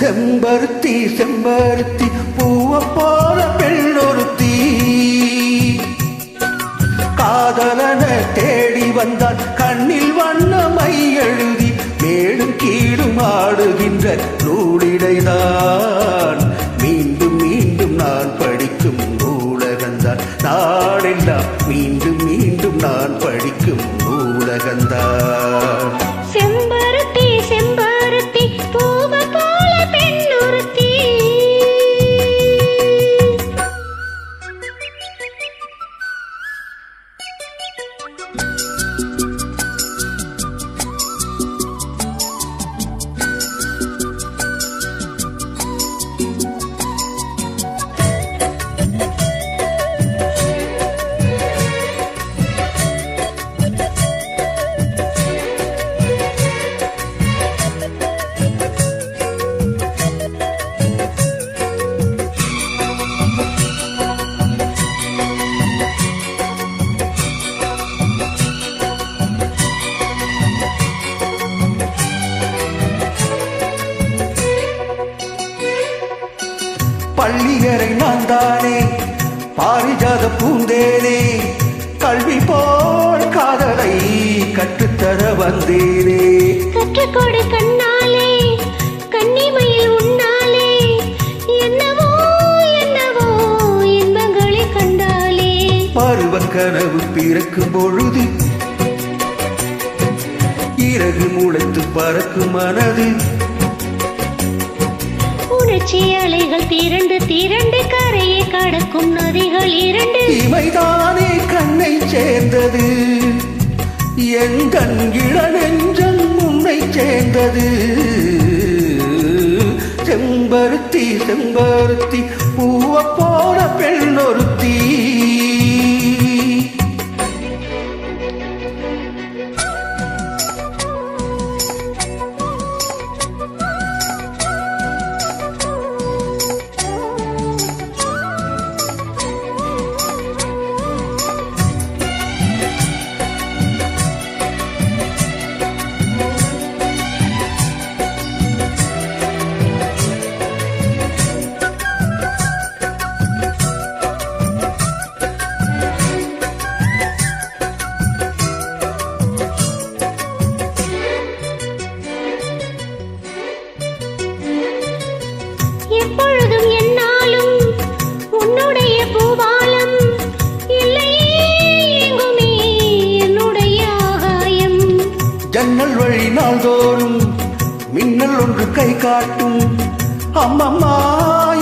செம்பருத்தி செம்பருத்தி பூவ போல பெண்ணொருத்தி. காதலன தேடி வந்தான் கண்ணில் வண்ணமை எழுதி மேலும் கீழும் ஆடுகின்ற நூலிடைதான். மீண்டும் மீண்டும் நான் படிக்கும் நூல் நாடெல்லாம் மீண்டும் மீண்டும் நான் படிக்கும் நூலகந்தான். பள்ளியறை நான் தானே பாரிஜாத பூந்தேனே? கல்வி போல் காதலை கற்றுத்தர வந்தேனே. கற்றுக்கொடு கண்ணாலே கன்னிமையில் உன்னாலே. என்னவோ என்னவோ இன்பங்களை கண்டாலே. பருவ கனவு பிறக்கும் பொழுது இறகு முளைத்து பறக்கும் மனது. திருச்சி அலைகள் திரண்டு திரண்டு கரையை கடக்கும் நதிகள் இரண்டு. இவைதானே கண்ணை சேர்ந்தது. என் கண்கிழ நெஞ்சம் உன்னை சேர்ந்தது. செம்பருத்தி செம்பருத்தி பூவ போன பெண்ணொருத்தி காட்டும். அம்மம்மா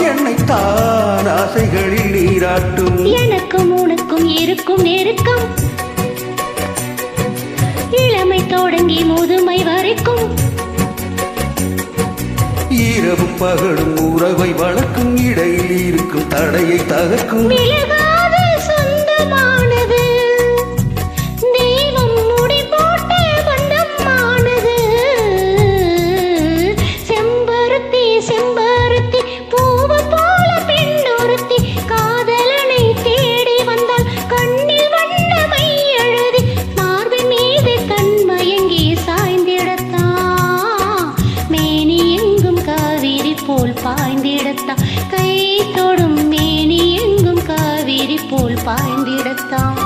என்னை தான் ஆசைகளில் நீராட்டும். எனக்கும் உனக்கும் இருக்கும் நெருக்கம். இளமை தொடங்கி முதுமை வரைக்கும். இரவும் பகலும் உறவை வளர்க்கும் இடையில் இருக்கும் தடையை தகர்க்கும். பாய்ந்திடத்தான் கை தொடும் மேனி எங்கும் காவிரி போல் பாய்ந்திடத்தான்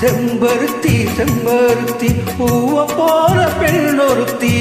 செம்பருத்தி செம்பருத்தி பூவ போல பெண்ணொருத்தி.